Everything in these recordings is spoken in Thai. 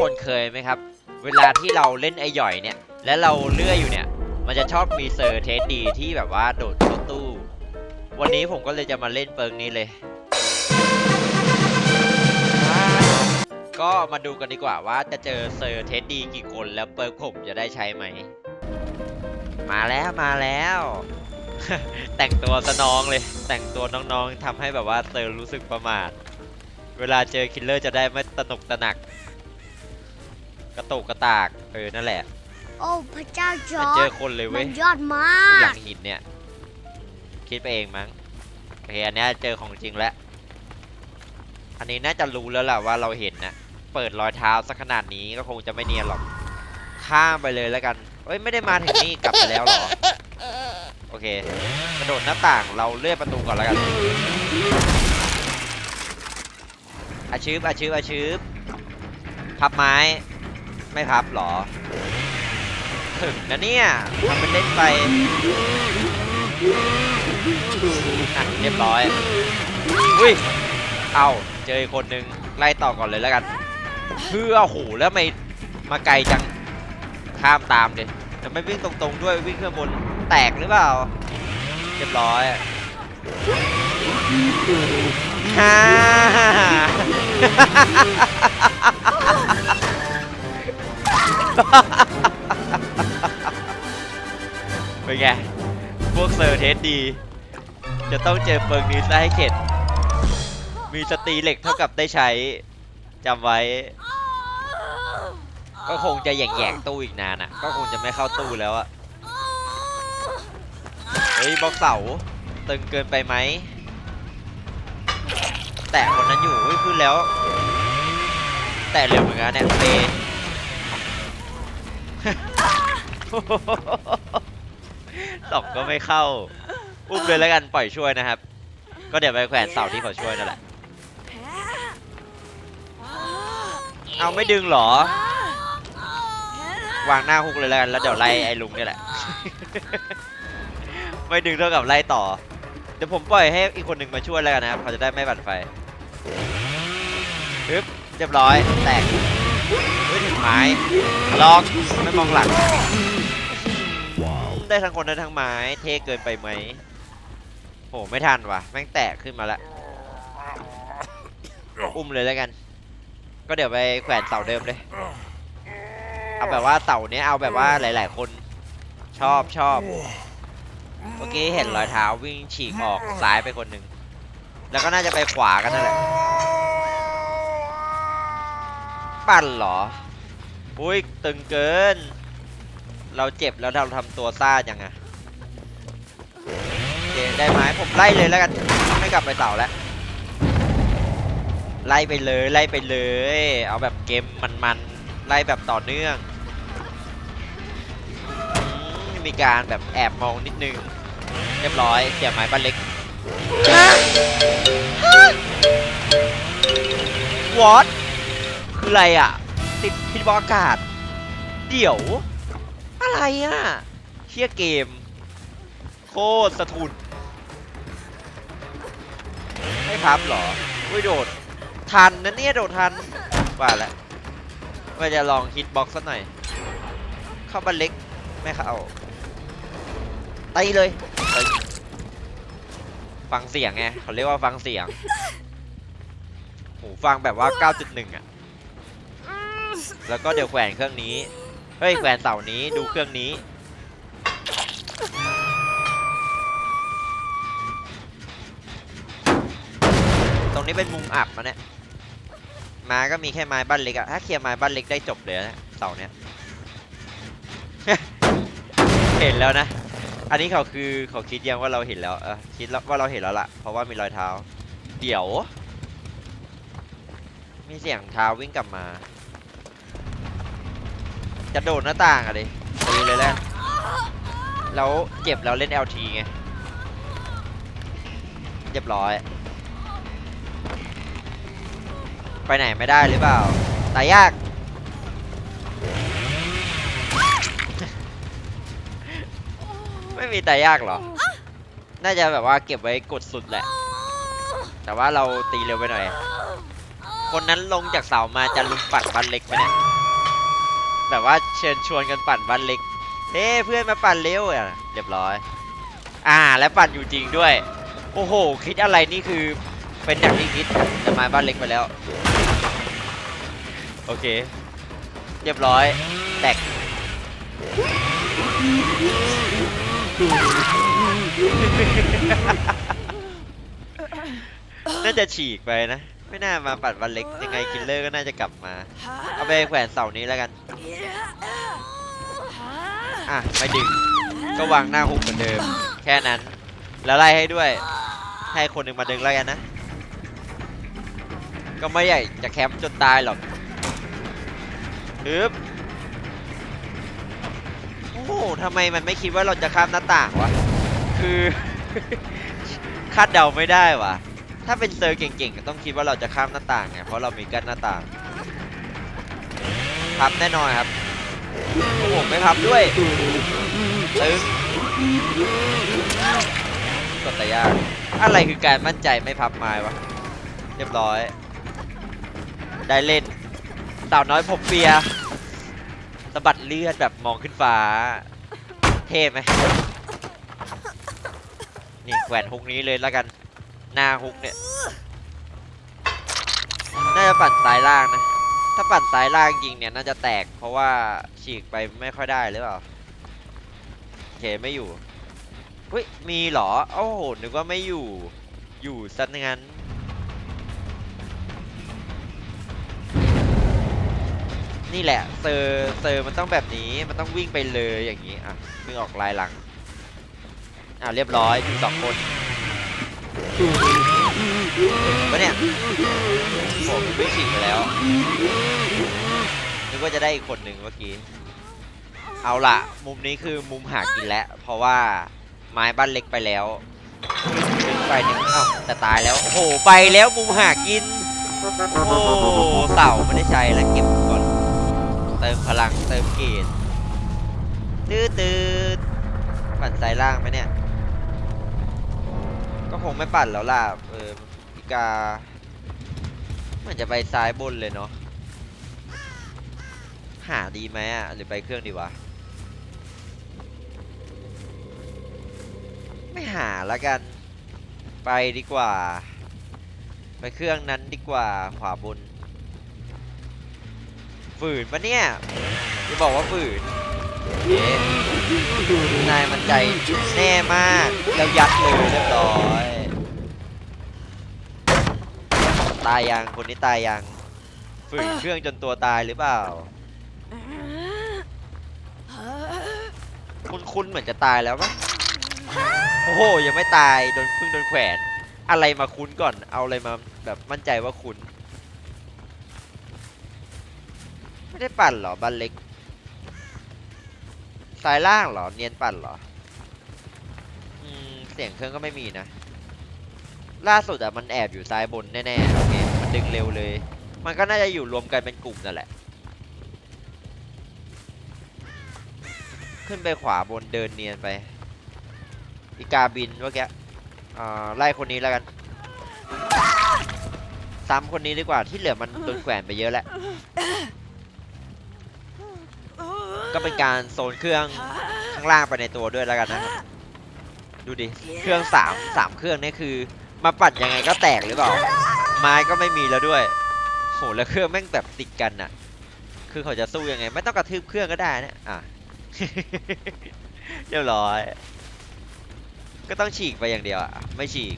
คนเคยไหมครับ เวลาที่เราเล่นไอหย่อยเนี่ย แล้วเราเลื่อยอยู่เนี่ย มันจะชอบมีเซอร์เทสดีที่แบบว่าโดดเข้าตู้ วันนี้ผมก็เลยจะมาเล่นเปิงนี้เลย ก็มาดูกันดีกว่าว่าจะเจอเซอร์เทสดีกี่คนแล้วเปิร์กผมจะได้ใช้ไหม มาแล้วมาแล้ว แต่งตัวสนองเลย แต่งตัวน้องๆทำให้แบบว่าเซอร์รู้สึกประมาท เวลาเจอคิลเลอร์จะได้ไม่ตระหนกตะหนัก กระตุกกระตากเออนั่นแหละโอ้พระเจ้าจมัอนร์เจจอคนเลยมัเว้ยนยอดมาหลักงหินเนี่ย คิดไปเองมั้งโอเคอันเนี้ยเจอของจริงแล้ว อันนี้น่าจะรู้แล้วแหละว่าเราเห็นนะเปิดรอยเท้าสักขนาดนี้ก็คงจะไม่เนียนหรอกข้ามไปเลยแล้วกันเอ้ยไม่ได้มาถึงนี่กลับไปแล้วเหรอโอเคกระโดดหน้าต่างเราเลื่อนประตูก่อนแล้วกันอาชืบอาชืบอาชืบพับไม้ ไม่พับหรอ ถึงนะเนี่ยทำเป็นเล่นไปอะเรียบร้อยอุ้ยเอาเจออีกคนนึงไล่ต่อก่อนเลยแล้วกันเพื่อโอ้โหแล้วไม่มาไกลจังข้ามตามเลยจะไม่วิ่งตรงๆด้วยวิ่งขึ้นบนแตกหรือเปล่าเรียบร้อยฮ่า เป็นไง พวกเซอร์เทสดี จะต้องเจอเปิงนี้ซะให้เข็ด มีสตีเหล็กเท่ากับได้ใช้จำไว้ ก็คงจะแหย่งๆตู้อีกนานอะ ก็คงจะไม่เข้าตู้แล้วอะ เฮ้ยบล็อกเสาตึงเกินไปไหม แตะคนนั้นอยู่เฮ้ยขึ้นแล้ว แตะเร็วเหมือนกันเนี่ยเป ตอกก็ไม่เข้า อุ้มเลยแล้วกันปล่อยช่วยนะครับ ก็เดี๋ยวไปแขวนเสาที่เขาช่วยนั่นแหละ เอาไม่ดึงเหรอ วางหน้าฮุกเลยแล้วกันแล้วเดี๋ยวไล่ไอ้ลุงนี่แหละ ไม่ดึงเท่ากับไล่ต่อ เดี๋ยวผมปล่อยให้อีกคนหนึ่งมาช่วยแล้วกันนะครับ เขาจะได้ไม่บั่นไฟปึ๊บเรียบร้อย แตกเฮ้ยถึงไม้ล็อกไม่มองหลัง ได้ทั้งคนได้ทั้งไม้ เท่เกินไปไหมโหไม่ทันว่ะแม่งแตกขึ้นมาแล้วอุ้มเลยแล้วกัน ก็เดี๋ยวไปแขวนเสาเดิมเลยเอาแบบว่าเสาเนี้ยเอาแบบว่าหลาย ๆ คนชอบชอบเมื่อกี้เห็นรอยเท้าวิ่งฉีกออกซ้ายไปคนหนึ่งแล้วก็น่าจะไปขวากันนั่นแหละปั่นเหรออุ้ยตึงเกิน เราเจ็บแล้วเราทำตัวซ่ายังไงโอเคได้ไหมผมไล่เลยแล้วกันไม่กลับไปเสาแล้วไล่ไปเลยไล่ไปเลย เอาแบบเกมมันๆไล่แบบต่อเนื่องอืมมีการแบบแอบมองนิดนึง เรียบร้อยเสียบไม้บ้านเล็กวอตคืออะไรอะ ติดพิษบอกอากาศ เดี๋ยว อะไรอะเชี่ยเกม โคตรสะทุนไม่พับหรออุ้ยโดด ทันนะเนี่ยโดดทันว่าแล้วว่าจะลองฮิตบ็อกซ์สักหน่อย เข้าบันเล็ก ไม่เข้าตีเลยฟังเสียงไงเขาเรียกว่าฟังเสียงหูฟังแบบว่า 9.1 อะ แล้วก็เดี๋ยวแขวนเครื่องนี้ เฮ้ยแขวนเสานี้ดูเครื่องนี้ ตรงนี้เป็นมุมอับนะเนี่ยมาก็มีแค่ไม้บ้านเล็กอะถ้าเคลียร์ไม้บ้านเล็กได้จบเลยนะเสาเนี้ยเห็นแล้วนะ อันนี้เขาคือเขาคิดยังว่าเราเห็นแล้วเออคิดแล้วว่าเราเห็นแล้วล่ะ เพราะว่ามีรอยเท้า เดี๋ยว มีเสียงเท้าวิ่งกลับมา จะโดดหน้าต่างอะดิตีเลยแล้วแล้วเจ็บแล้วเล่น LT ไงเรียบร้อย ไปไหนไม่ได้หรือเปล่า ตายยาก ไม่มีตายยากหรอ น่าจะแบบว่าเก็บไว้กดสุดแหละ แต่ว่าเราตีเร็วไปหน่อย คนนั้นลงจากเสามาจะลุมปั่นบ้านเล็กไหมเนี่ย แบบว่าเชิญชวนกันปั่นบ้านเล็ก เฮ้เพื่อนมาปั่นเร็วอะเรียบร้อย อ่าและปั่นอยู่จริงด้วย โอ้โห คิดอะไรนี่คือเป็นอย่างที่คิดจะมาบ้านเล็กไปแล้ว โอเค เรียบร้อย แตกน่าจะฉีกไปนะ ไม่น่ามาปัดวันเล็กยังไงคิลเลอร์ก็น่าจะกลับมา เอาไปแขวนเสานี้แล้วกัน อะไม่ดึง ก็วางหน้าหุบเหมือนเดิม แค่นั้น แล้วไล่ให้ด้วย ให้คนหนึ่งมาดึงแล้วกันนะ ก็ไม่ใหญ่จะแคมป์จนตายหรอกฮึบโอ้โหทำไมมันไม่คิดว่าเราจะข้ามหน้าต่างวะ คือ คาดเดาไม่ได้วะ ถ้าเป็นเซอร์เก่งๆก็ต้องคิดว่าเราจะข้ามหน้าต่างไงเพราะเรามีกั้นหน้าต่างพับแน่นอนครับโอ้โหไม่พับด้วยตึงกดแต่ยากอะไรคือการมั่นใจไม่พับไม้วะเรียบร้อย ได้เล่นสาวน้อยผมเปียสะบัดเลือดแบบมองขึ้นฟ้า เท่ไหมนี่แขวนฮุกนี้เลยแล้วกัน หน้าฮุกเนี่ย น่าจะปั่นซ้ายล่างนะ ถ้าปั่นซ้ายล่างจริงเนี่ยน่าจะแตก เพราะว่าฉีกไปไม่ค่อยได้หรือเปล่าโอเคไม่อยู่เฮ้ยมีเหรอ โอ้โห นึกว่าไม่อยู่ อยู่ซะงั้นนี่แหละเซอร์เซอร์มันต้องแบบนี้มันต้องวิ่งไปเลยอย่างนี้อะวิ่งออกลายหลังอะเรียบร้อยมีสองคน ปะเนี่ยผมวิ่ฉีกไปแล้วนึกว่าจะได้อีกคนหนึ่งเมื่อกี้ เอาล่ะ มุมนี้คือมุมหากินแล้ว เพราะว่าไม้บ้านเล็กไปแล้วไปหนึ่งเอ้าแต่ตายแล้ว โอ้โห ไปแล้วมุมหากิน โอ้เต่าไม่ได้ใช้แล้วเก็บก่อน เติมพลังเติมเกรดตื้อตื้อปั่นสายล่างไหมเนี่ย ก็คงไม่ปั่นแล้วล่ะ เออพิกาเหมือนจะไปซ้ายบนเลยเนาะ หาดีไหมอะ หรือไปเครื่องดีวะ ไม่หาละกัน ไปดีกว่า ไปเครื่องนั้นดีกว่า ขวาบน ฝืนปะเนี่ยจะบอกว่าฝืน นายมันใจแน่มาก แล้วยัดเลยเรียบร้อยตายยังคนนี้ตายยังฝืนเครื่องจนตัวตายหรือเปล่า คุณคุณเหมือนจะตายแล้วปะโอ้โหยังไม่ตายโดนพึ่งโดนแขวนอะไรมาคุ้นก่อน เอาอะไรมาแบบมั่นใจว่าคุ้น ไม่ได้ปั่นหรอบันเล็ก สายล่างเหรอ เนียนปั่นเหรอ อืม เสียงเครื่องก็ไม่มีนะ ล่าสุดอะมันแอบอยู่ซ้ายบนแน่ๆโอเคมันดึงเร็วเลย มันก็น่าจะอยู่รวมกันเป็นกลุ่มนั่นแหละ ขึ้นไปขวาบนเดินเนียนไป อีกาบินเมื่อกี้อ่าไล่คนนี้แล้วกัน ซ้ำคนนี้ดีกว่าที่เหลือมันโดนแขวนไปเยอะแล้ว ก็เป็นการโซนเครื่องข้างล่างไปในตัวด้วยแล้วกันนะครับดูดิเครื่องสามสามเครื่องนี่คือ มาปัดยังไงก็แตกหรือเปล่า ไม้ก็ไม่มีแล้วด้วยโหแล้วเครื่องแม่งแบบติดกันน่ะ คือเขาจะสู้ยังไง ไม่ต้องกระทืบเครื่องก็ได้นะอะเรียบร้อย ก็ต้องฉีกไปอย่างเดียวอะไม่ฉีก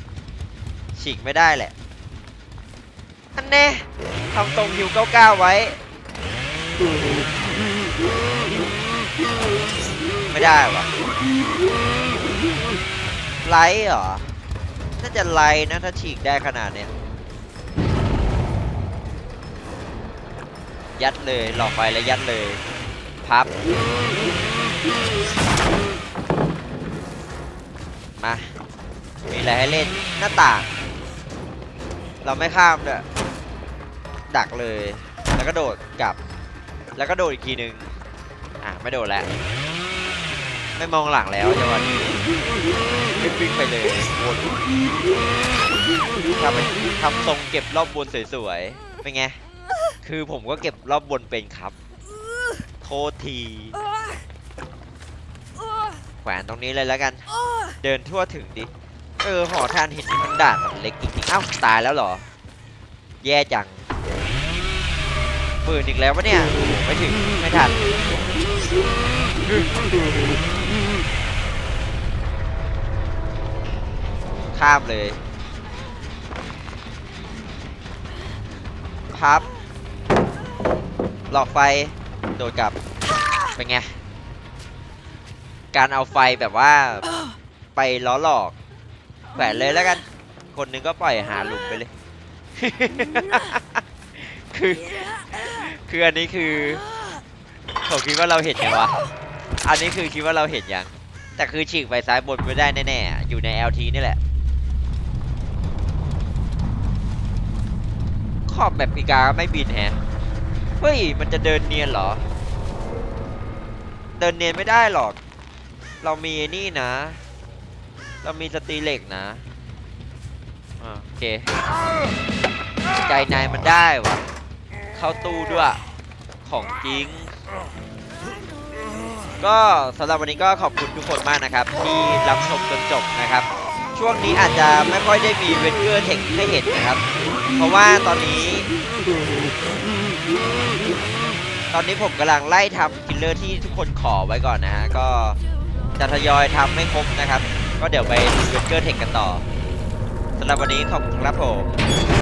ฉีกไม่ได้แหละอันแน่ทำตรงฮิว99ไว้ ไม่ได้วะไลท์เหรอ น่าจะไลท์นะถ้าฉีกได้ขนาดเนี้ย ยัดเลยหลอกไปแล้วยัดเลย พับ มา มีอะไรให้เล่นหน้าต่าง เราไม่ข้ามด้วยดักเลย แล้วก็โดดกลับ แล้วก็โดดอีกทีนึง อะ ไม่โดดแล้ว ไม่มองหลังแล้วจังหวะนี้รีบวิ่งไปเลยวนทำเป็นทำทรงเก็บรอบบนสวยๆไม่เป็นไง คือผมก็เก็บรอบบนเป็นครับ โทษที แขวนตรงนี้เลยแล้วกัน เดินทั่วถึงดิ เออ หอทานเห็นนี่มันด่านมันเล็กจริงๆเอ้าตายแล้วเหรอ แย่จังปืนอีกแล้ววะเนี่ย ไม่ถึง ไม่ทัน ข้ามเลยพับ หลอกไฟ โดดกลับ เป็นไง การเอาไฟแบบว่าไปล้อหลอกแขวนเลยแล้วกัน คนนึงก็ปล่อยหาหลุมไปเลย คือ คืออันนี้คือผมคิดว่าเราเห็นไงวะ อันนี้คือคิดว่าเราเห็นยัง แต่คือฉีกไปซ้ายบนไม่ได้แน่ๆ อยู่ใน LT นี่แหละ ขอบแบบปีกาไม่บินแฮะ เฮ้ย มันจะเดินเนียนเหรอ เดินเนียนไม่ได้หรอก เรามีนี่นะ เรามีสตีเหล็กนะโอเค ใจนายมันได้วะเข้าตู้ด้วย ของจริง ก็สำหรับวันนี้ก็ขอบคุณทุกคนมากนะครับ ที่รับชมจนจบนะครับ ช่วงนี้อาจจะไม่ค่อยได้มีเวนเกอร์เทคให้เห็นนะครับ เพราะว่าตอนนี้ ตอนนี้ผมกำลังไล่ทำคิลเลอร์ที่ทุกคนขอไว้ก่อนนะฮะก็จะทยอยทำไม่ครบนะครับ ก็เดี๋ยวไปเวนเกอร์เทคกันต่อสำหรับวันนี้ขอบคุณครับผม